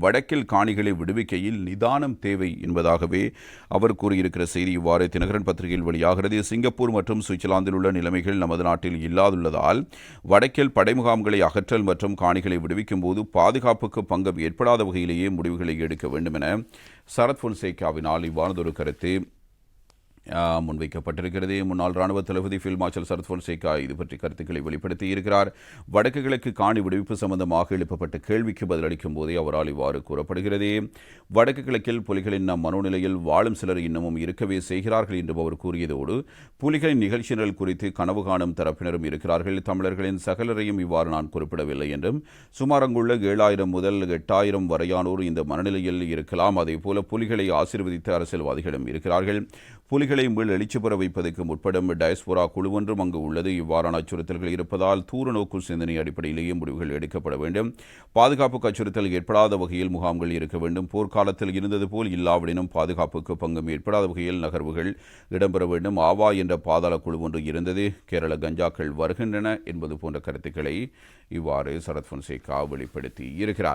வடக்கில் காணிகளை விடுவிக்கையில் நிதானம் தேவை என்பதாகவே அவர் கூறியிருக்கிற செய்தி இவ்வாறு தினகரன் பத்திரிகையில் வெளியாகிறது. சிங்கப்பூர் மற்றும் சுவிட்சர்லாந்தில் உள்ள நிலைமைகள் நமது நாட்டில் இல்லாதுள்ளதால் வடக்கில் படைமுகாம்களை அகற்றல் மற்றும் காணிகளை விடுவிக்கும் போது பாதுகாப்புக்கு பங்கம் ஏற்படாத வகையிலேயே முடிவுகளை எடுக்க வேண்டும் என சரத் பொன்சேகாவினால் இவ்வாறதொரு கருத்து முன்வைக்கப்பட்டிருக்கிறது. முன்னாள் ராணுவ தளபதி ஃபீல்ட் மார்ஷல் சரத் பொன்சேகா இது பற்றி கருத்துக்களை வெளிப்படுத்தி இருக்கிறார் வடக்கு கிழக்கு காணி விடுவிப்பு சம்பந்தமாக எழுப்பப்பட்ட கேள்விக்கு பதிலளிக்கும் போதே அவரால் இவ்வாறு கூறப்படுகிறது. வடக்கு கிழக்கில் புலிகளின் நம் மனோநிலையில் வாழும் சிலர் இன்னமும் இருக்கவே செய்கிறார்கள் என்றும் அவர் கூறியதோடு புலிகளின் நிகழ்ச்சி நிரல் குறித்து கனவு காணும் தரப்பினரும் இருக்கிறார்கள். தமிழர்களின் சகலரையும் இவ்வாறு நான் குறிப்பிடவில்லை என்றும் சுமார் அங்குள்ள ஏழாயிரம் முதல் எட்டாயிரம் வரையானோர் இந்த மனநிலையில் இருக்கலாம். அதேபோல புலிகளை ஆசீர்வதித்த அரசியல்வாதிகளும் இருக்கிறார்கள். புலிகளை மீள் எழுச்சி பெற வைப்பதற்கு முற்படும் டயஸ்போரா குழு ஒன்றும் அங்கு உள்ளது. இவ்வாறான அச்சுறுத்தல்கள் இருப்பதால் தூர நோக்கு சிந்தனை அடிப்படையிலேயே முடிவுகள் எடுக்கப்பட வேண்டும். பாதுகாப்புக்கு அச்சுறுத்தல் ஏற்படாத வகையில் முகாம்கள் இருக்க வேண்டும். போர்க்காலத்தில் இருந்தது போல் இல்லாவிடனும் பாதுகாப்புக்கு பங்கும் ஏற்படாத வகையில் நகர்வுகள் இடம்பெற வேண்டும். ஆவா என்ற பாதாள குழு ஒன்று இருந்தது. கேரள கஞ்சாக்கள் வருகின்றன என்பது போன்ற கருத்துக்களை இவ்வாறு சரத் பொன்சேகா வெளிப்படுத்தி இருக்கிறார்